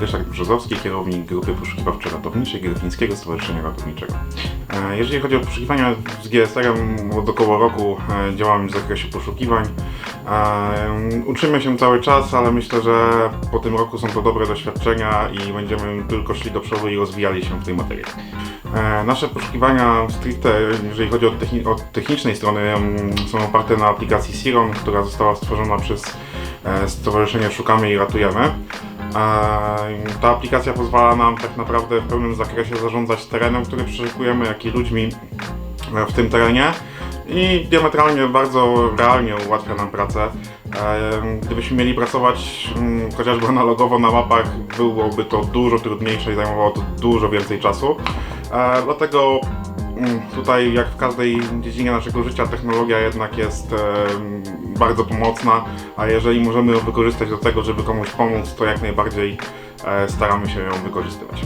Ryszard Brzozowski, kierownik grupy poszukiwawczo-ratowniczej Gryfińskiego Stowarzyszenia Ratowniczego. E, Jeżeli chodzi o poszukiwania z GSR-em, od około roku e, działamy w zakresie poszukiwań. E, Uczymy się cały czas, ale myślę, że po tym roku są to dobre doświadczenia i będziemy tylko szli do przodu i rozwijali się w tej materii. Nasze poszukiwania stricte, jeżeli chodzi o, techni- od technicznej strony, są oparte na aplikacji Siron, która została stworzona przez Stowarzyszenie Szukamy i Ratujemy. Ta aplikacja pozwala nam tak naprawdę w pełnym zakresie zarządzać terenem, który przeszukujemy, jak i ludźmi e, w tym terenie i diametralnie, bardzo realnie ułatwia nam pracę. E, Gdybyśmy mieli pracować mm, chociażby analogowo na mapach, byłoby to dużo trudniejsze i zajmowało to dużo więcej czasu. E, Dlatego tutaj, jak w każdej dziedzinie naszego życia, technologia jednak jest bardzo pomocna, a jeżeli możemy ją wykorzystać do tego, żeby komuś pomóc, to jak najbardziej e, staramy się ją wykorzystywać.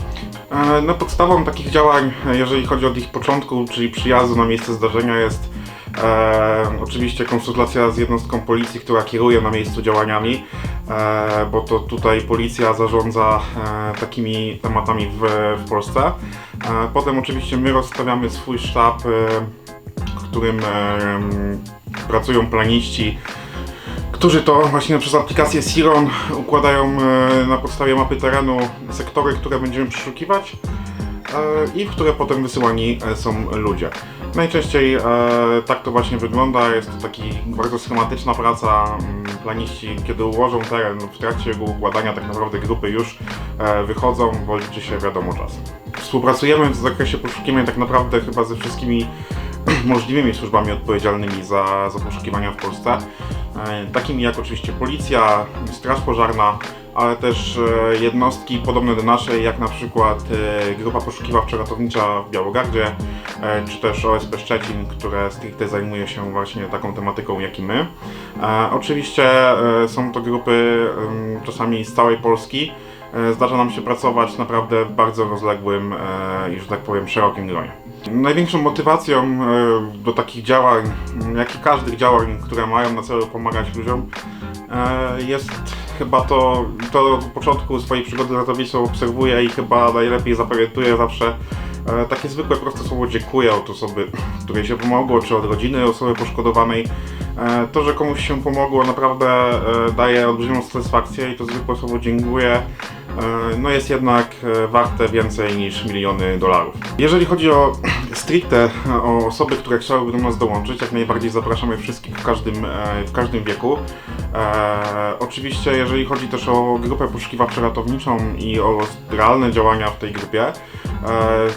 No podstawą takich działań, e, jeżeli chodzi od ich początku, czyli przyjazdu na miejsce zdarzenia jest e, oczywiście konsultacja z jednostką policji, która kieruje na miejscu działaniami, e, bo to tutaj policja zarządza e, takimi tematami w, w Polsce. E, potem oczywiście my rozstawiamy swój sztab, e, w którym e, pracują planiści, którzy to właśnie przez aplikację Siron układają e, na podstawie mapy terenu sektory, które będziemy przeszukiwać i w które potem wysyłani e, są ludzie. Najczęściej e, tak to właśnie wygląda, jest to taki bardzo schematyczna praca. Mm, Planiści, kiedy ułożą teren, w trakcie jego układania tak naprawdę grupy już e, wychodzą, bo liczy się wiadomo czas. Współpracujemy w zakresie poszukiwań tak naprawdę chyba ze wszystkimi możliwymi służbami odpowiedzialnymi za, za poszukiwania w Polsce. E, Takimi jak oczywiście policja, straż pożarna, ale też e, jednostki podobne do naszej, jak na przykład e, Grupa Poszukiwawczo-Ratownicza w Białogardzie, e, czy też OSP Szczecin, które stricte zajmuje się właśnie taką tematyką jak i my. Oczywiście są to grupy czasami z całej Polski. Zdarza nam się pracować naprawdę w bardzo rozległym i, że tak powiem, szerokim gronie. Największą motywacją do takich działań, jak i każdych działań, które mają na celu pomagać ludziom, jest chyba to, to od początku swojej przygody ratowniczej obserwuję i chyba najlepiej zapamiętuję zawsze e, takie zwykłe, proste słowo dziękuję od osoby, której się pomogło, czy od rodziny osoby poszkodowanej. E, To, że komuś się pomogło, naprawdę e, daje olbrzymią satysfakcję i to zwykłe słowo dziękuję e, no jest jednak e, warte więcej niż miliony dolarów. Jeżeli chodzi o stricte o osoby, które chciałyby do nas dołączyć, jak najbardziej zapraszamy wszystkich w każdym, e, w każdym wieku. E, oczywiście, jeżeli chodzi też o grupę poszukiwawczo-ratowniczą i o realne działania w tej grupie, e,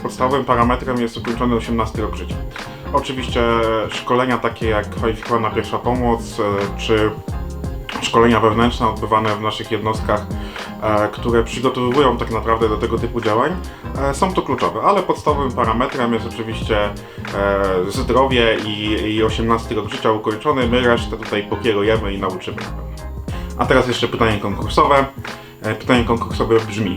podstawowym parametrem jest ukończony 18 rok życia. Oczywiście szkolenia takie jak kwalifikowana pierwsza pomoc, e, czy szkolenia wewnętrzne odbywane w naszych jednostkach, e, które przygotowują tak naprawdę do tego typu działań, e, są to kluczowe, ale podstawowym parametrem jest oczywiście e, zdrowie i, i 18 rok życia ukończony, my resztę tutaj pokierujemy i nauczymy. A teraz jeszcze pytanie konkursowe. E, Pytanie konkursowe brzmi,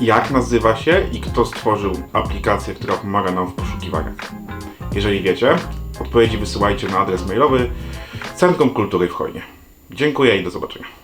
jak nazywa się i kto stworzył aplikację, która pomaga nam w poszukiwaniach? Jeżeli wiecie, odpowiedzi wysyłajcie na adres mailowy Centrum Kultury w Chojnie. Dziękuję i do zobaczenia.